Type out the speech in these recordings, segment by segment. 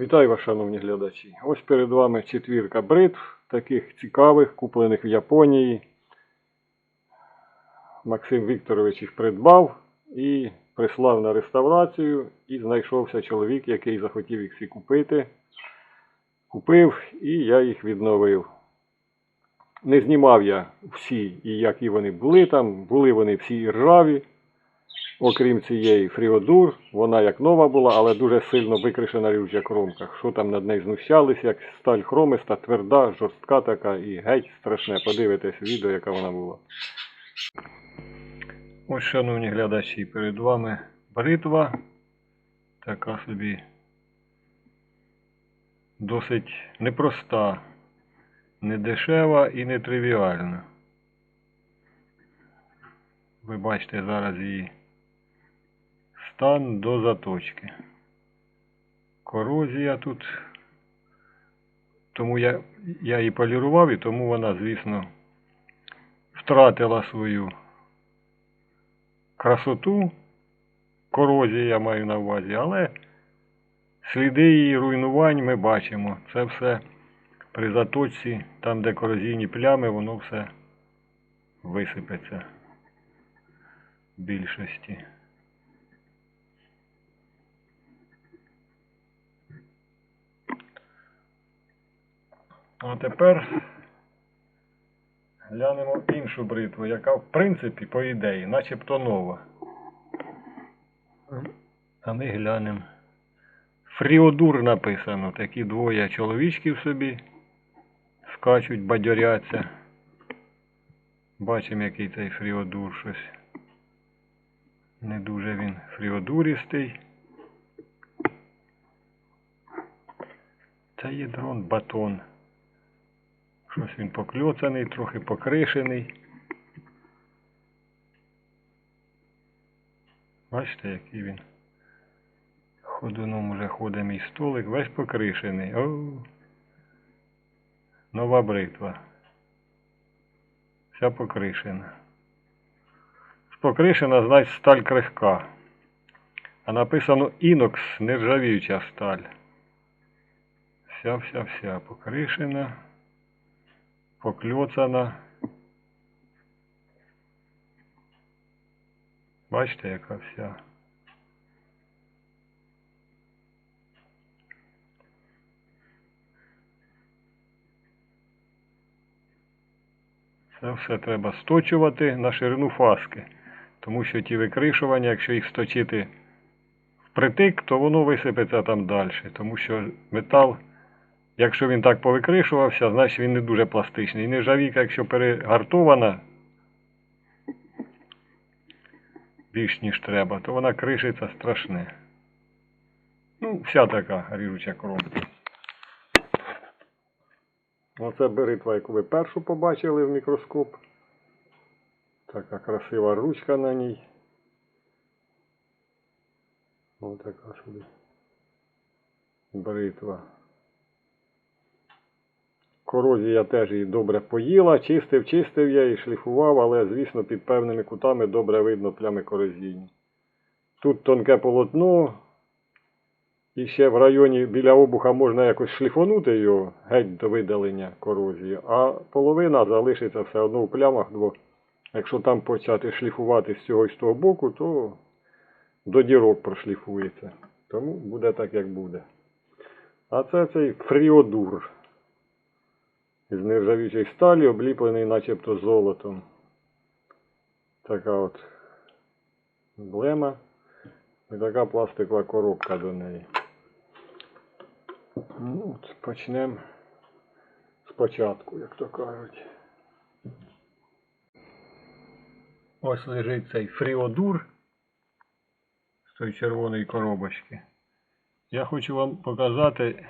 Вітаю вас, шановні глядачі. Ось перед вами четвірка бритв, таких цікавих, куплених в Японії. Максим Вікторович їх придбав і прислав на реставрацію. І знайшовся чоловік, який захотів їх всі купити. Купив і я їх відновив. Не знімав я всі, і які вони були там. Були вони всі ржаві. Окрім цієї Фріодур, вона як нова була, але дуже сильно викришена рівча кромках. Що там над нею знущались, як сталь хромиста, тверда, жорстка така і геть страшне. Подивитесь відео, яка вона була. Ось, шановні глядачі, перед вами бритва. Така собі досить непроста, не дешева і не тривіальна. Ви бачите зараз її стан до заточки. Корозія тут. Тому я, її полірував і тому вона, звісно, втратила свою красоту. Корозія я маю на увазі, але сліди її руйнувань ми бачимо. Це все при заточці, там, де корозійні плями, воно все висипеться в більшості. А тепер глянемо іншу бритву, яка в принципі, по ідеї, начебто нова. А ми глянемо. Фріодур написано. Такі двоє чоловічків собі скачуть, бадьоряться. Бачимо, який цей фріодур щось. Не дуже він фріодуристий. Це є дрон батон. Щось він покльоцаний, трохи покришений. Бачите, який він. Ходуном уже ходить мій столик, весь покришений. О! Нова бритва. Вся покришена. Покришена, значить, сталь крихка. А написано інокс, нержавіюча сталь. Вся-вся-вся покришена, покльоцана. Бачите, яка вся. Це все треба сточувати на ширину фаски. Тому що ті викришування, якщо їх сточити впритик, то воно висипеться там далі. Тому що метал, якщо він так повикришувався, значить він не дуже пластичний. І нержавійка, якщо перегартована більш ніж треба, то вона кришиться страшне. Ну, вся така ріжуча кромка. Оце бритва, яку ви першу побачили в мікроскоп. Така красива ручка на ній. Ось така собі. Бритва. Корозія теж її добре поїла, чистив, чистив я і шліфував, але, звісно, під певними кутами добре видно плями корозійні. Тут тонке полотно. І ще в районі біля обуха можна якось шліфонути його геть до видалення корозії, а половина залишиться все одно в плямах, бо якщо там почати шліфувати з цього і з того боку, то до дірок прошліфується. Тому буде так, як буде. А це цей фріодур. З нержавічої сталі, обліплений начебто золотом. Така от емблема. І така пластикова коробка до неї. Ну, от, почнемо спочатку, як то кажуть. Ось лежить цей фріодур з тої червоної коробочки. Я хочу вам показати.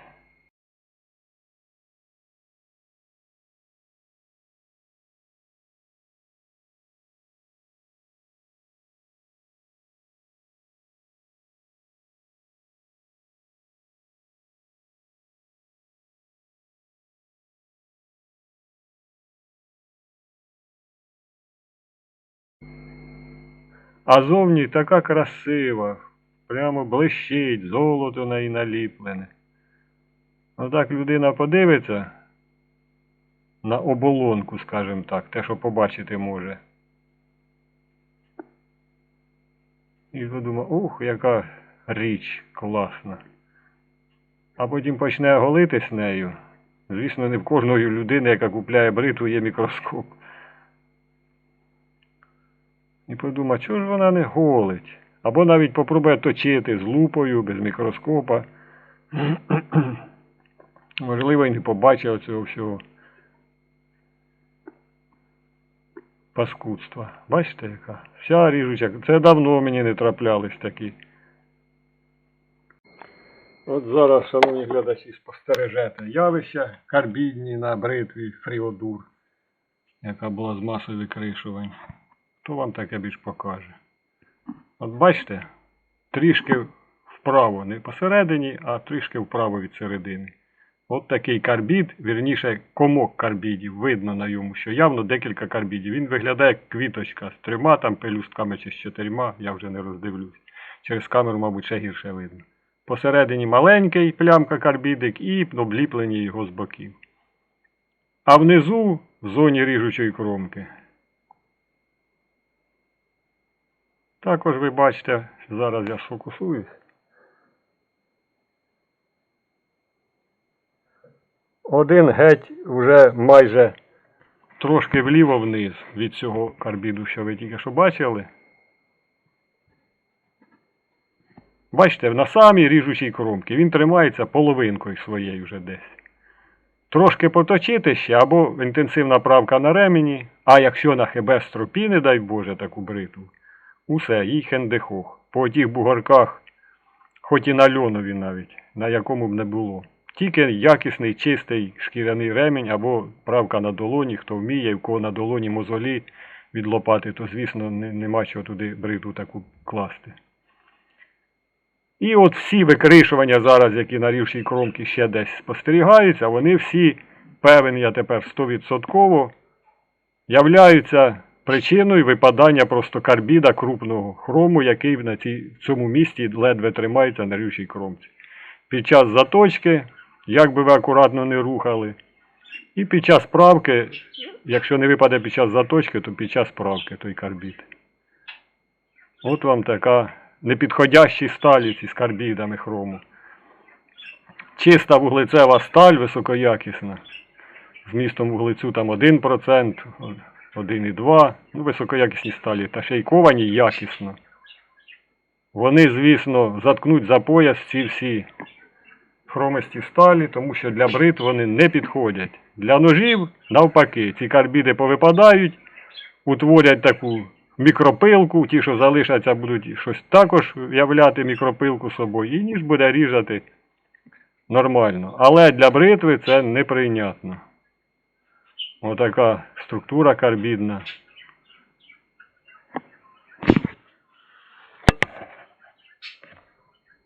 А зовні така красива, прямо блищить, золото на неї наліплене. Отак людина подивиться на оболонку, скажімо так, те, що побачити може. І подумав, ух, яка річ класна. А потім почне голитись нею. Звісно, не в кожної людини, яка купляє бритву, є мікроскоп. І подумав, чого ж вона не голить? Або навіть попробує точити з лупою, без мікроскопа. Можливо, і не побачив цього всього паскудства. Бачите, яка? Вся ріжуча. Це давно мені не траплялись такі. От зараз, шановні глядачі, спостережете явище карбідні на бритві Фріодур, яка була з масою викришувань. То вам таке більш покаже. От бачите, трішки вправо, не посередині, а трішки вправо від середини. От такий карбід, вірніше комок карбідів, видно на йому, що явно декілька карбідів. Він виглядає як квіточка з трьома там пелюстками чи з чотирма, я вже не роздивлюсь. Через камеру, мабуть, ще гірше видно. Посередині маленький плямка карбідик і обліплені його з боків. А внизу в зоні ріжучої кромки. Також ви бачите, зараз я сфокусуюсь. Один геть вже майже трошки вліво вниз від цього карбіду, що ви тільки що бачили. Бачите, на самій ріжучій кромці він тримається половинкою своєю вже десь. Трошки поточити ще, або інтенсивна правка на ремені, а якщо на хебе стропі, не дай Боже, таку бритву, усе, їй хендехох. По тих бугорках, хоч і на льонові навіть, на якому б не було. Тільки якісний, чистий шкіряний ремінь або правка на долоні, хто вміє, в кого на долоні мозолі від лопати, то, звісно, не, нема чого туди бритву таку класти. І от всі викришування зараз, які на рівшій кромці ще десь спостерігаються, вони всі, певен я тепер 100%, являються причиною випадання просто карбіда крупного хрому, який на цій, в цьому місці ледве тримається на рівшій кромці. Під час заточки, як би ви акуратно не рухали, і під час правки, якщо не випаде під час заточки, то під час правки той карбід. От вам така непідходящі сталі ці з карбідами хрому. Чиста вуглецева сталь високоякісна. З містом вуглецю там 1%, 1,2%. Ну, високоякісні сталі. Та ще й ковані якісно. Вони, звісно, заткнуть за пояс ці всі хромисті сталі, тому що для брит вони не підходять. Для ножів, навпаки, ці карбіди повипадають, утворять таку мікропилку, ті, що залишаться, будуть щось також являти мікропилку собою, і ніж буде різати нормально. Але для бритви це неприйнятно. Отака структура карбідна.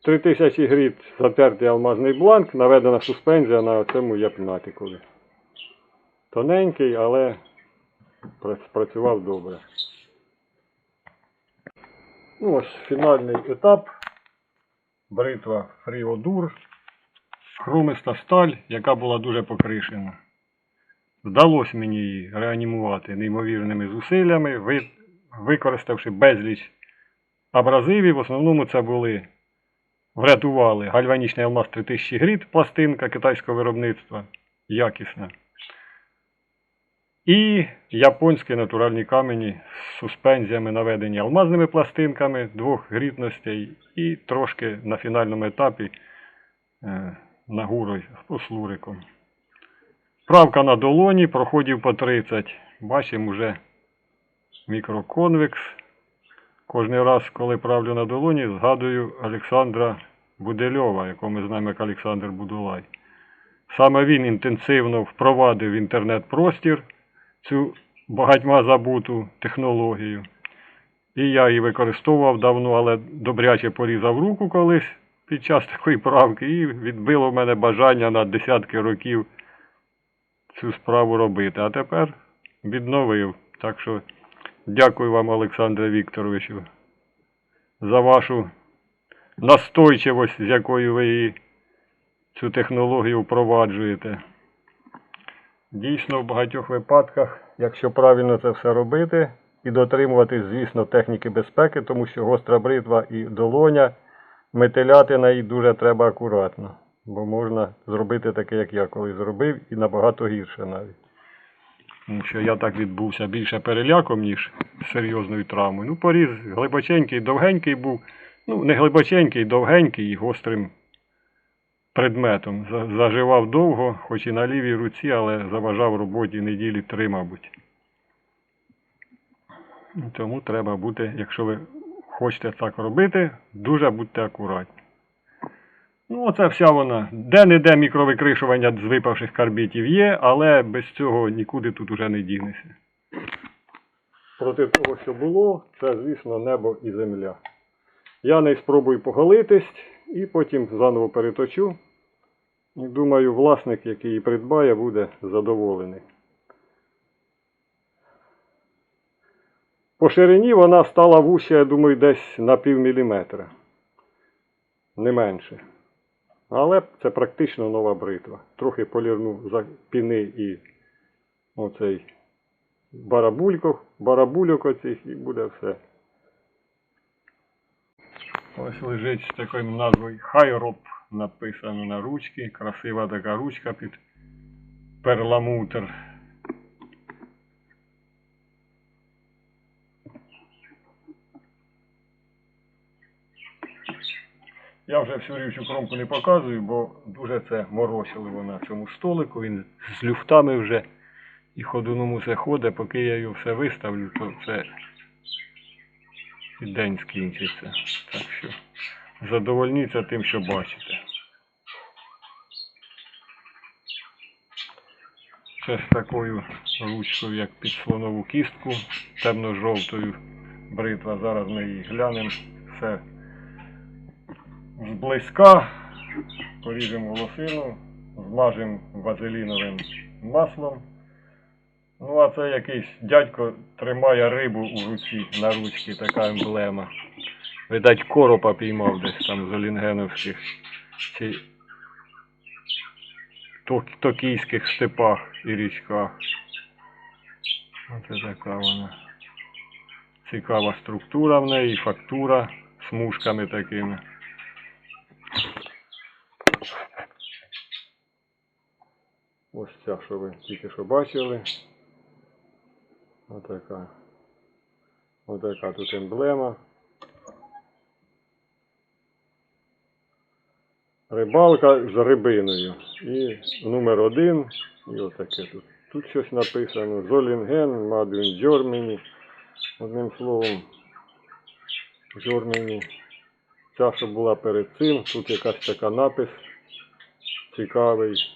Три тисячі гріт затертий алмазний бланк, наведена суспензія на цьому япнатикові. Тоненький, але пра- працював добре. Ну ось фінальний етап. Бритва Фріодур. Хромиста сталь, яка була дуже покришена. Вдалося мені її реанімувати неймовірними зусиллями, використавши безліч абразивів. В основному це були врятували гальванічний алмаз 3000 гріт, пластинка китайського виробництва, якісна. І японські натуральні камені з суспензіями наведені алмазними пластинками двох грітностей і трошки на фінальному етапі е, нагурою з луриком. Правка на долоні, проходів по 30. Бачимо вже мікроконвекс. Кожний раз, коли правлю на долоні, згадую Олександра Будельова, якого ми знаємо як Олександр Будулай. Саме він інтенсивно впровадив інтернет-простір цю багатьма забуту технологію. І я її використовував давно, але добряче порізав руку колись під час такої правки, і відбило в мене бажання на десятки років цю справу робити. А тепер відновив. Так що дякую вам, Олександре Вікторовичу, за вашу настойчивость, з якою ви цю технологію впроваджуєте. Дійсно, в багатьох випадках, якщо правильно це все робити і дотримуватись, звісно, техніки безпеки, тому що гостра бритва і долоня, метеляти на її дуже треба акуратно, бо можна зробити таке, як я колись зробив, і набагато гірше навіть. Тому що я так відбувся більше переляком, ніж серйозною травмою. Ну, поріз глибоченький, довгенький був. Ну, не глибоченький, довгенький і гострим предметом. Заживав довго, хоч і на лівій руці, але заважав роботі неділі три, мабуть. Тому треба бути, якщо ви хочете так робити, дуже будьте акуратні. Ну, оце вся вона. Де-не-де мікровикришування з випавших карбітів є, але без цього нікуди тут уже не дінешся. Проти того, що було, це, звісно, небо і земля. Я не спробую поголитись і потім заново переточу. І думаю, власник, який її придбає, буде задоволений. По ширині вона стала вуща, я думаю, десь на пів міліметра. Не менше. Але це практично нова бритва. Трохи полірну за піни і оцей барабулько, барабульок оцих і буде все. Ось лежить з такою назвою Хайроп написано на ручці. Красива така ручка під перламутр. Я вже всю рівчу кромку не показую, бо дуже це морочило на цьому столику. Він з люфтами вже і ходуном усе ходить, поки я його все виставлю, то це і день скінчиться. Так що задовольніться тим, що бачите. Це з такою ручкою, як під слонову кістку, темно-жовтою бритва. Зараз ми її глянемо. Все зблизька. Поріжемо волосину, змажемо вазеліновим маслом. Ну, а це якийсь дядько тримає рибу у руці на ручці, така емблема. Видать, коропа піймав десь там з Олінгеновських чи токійських степах і річках. Оце така вона. Цікава структура в неї, фактура смужками такими. Ось ця, що ви тільки що бачили. Отака. Отака тут емблема. Рибалка з рибиною. І номер один. І отаке тут. Тут щось написано. Золінген, Мадвін Джорміні. Одним словом, Джорміні. Ця, що була перед цим, тут якась така напис цікавий.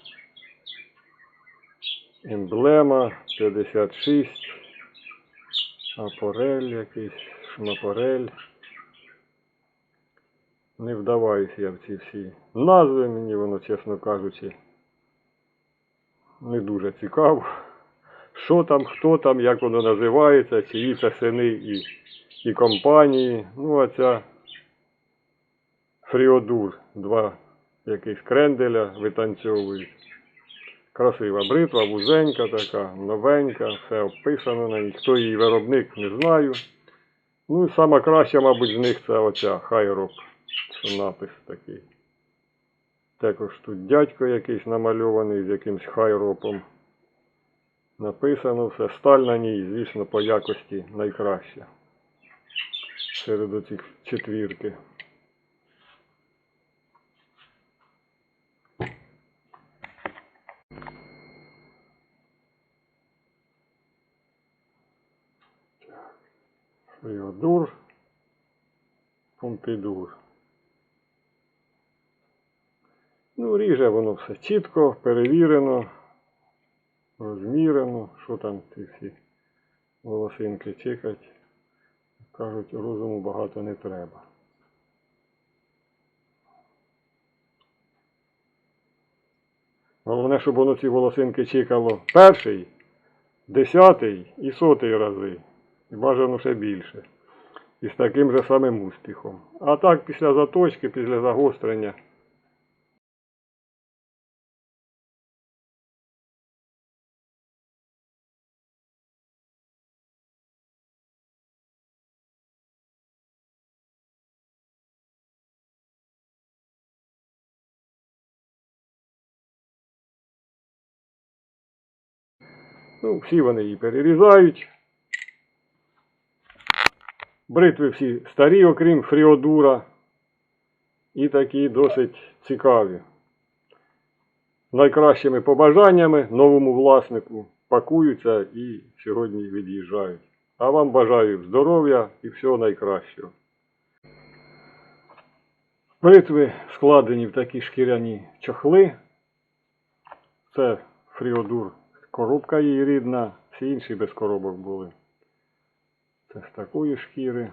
Емблема 56. Апорель якийсь, шмапорель. Не вдаваюся я в ці всі назви, мені воно, чесно кажучи, не дуже цікаво. Що там, хто там, як воно називається, чиї це сини і, і компанії. Ну, а ця Фріодур, два якихось кренделя витанцьовують. Красива бритва, вузенька така, новенька, все описано на ній. Хто її виробник, не знаю. Ну і сама краща, мабуть, з них це оця Хайроп, що напис такий. Також тут дядько якийсь намальований з якимсь хайропом. Написано все. Сталь на ній, звісно, по якості найкраща. Серед оцих четвірки. Феодор Помпідур. Ну, ріже воно все чітко, перевірено, розмірено, що там ці всі волосинки чекать. Кажуть, розуму багато не треба. Головне, щоб воно ці волосинки чекало перший, десятий і сотий рази бажано ще більше. І з таким же самим успіхом. А так, після заточки, після загострення. Ну, всі вони її перерізають. Бритви всі старі, окрім фріодура. І такі досить цікаві. Найкращими побажаннями новому власнику пакуються і сьогодні від'їжджають. А вам бажаю здоров'я і всього найкращого. Бритви складені в такі шкіряні чохли. Це фріодур, коробка її рідна, всі інші без коробок були. Це з такої шкіри.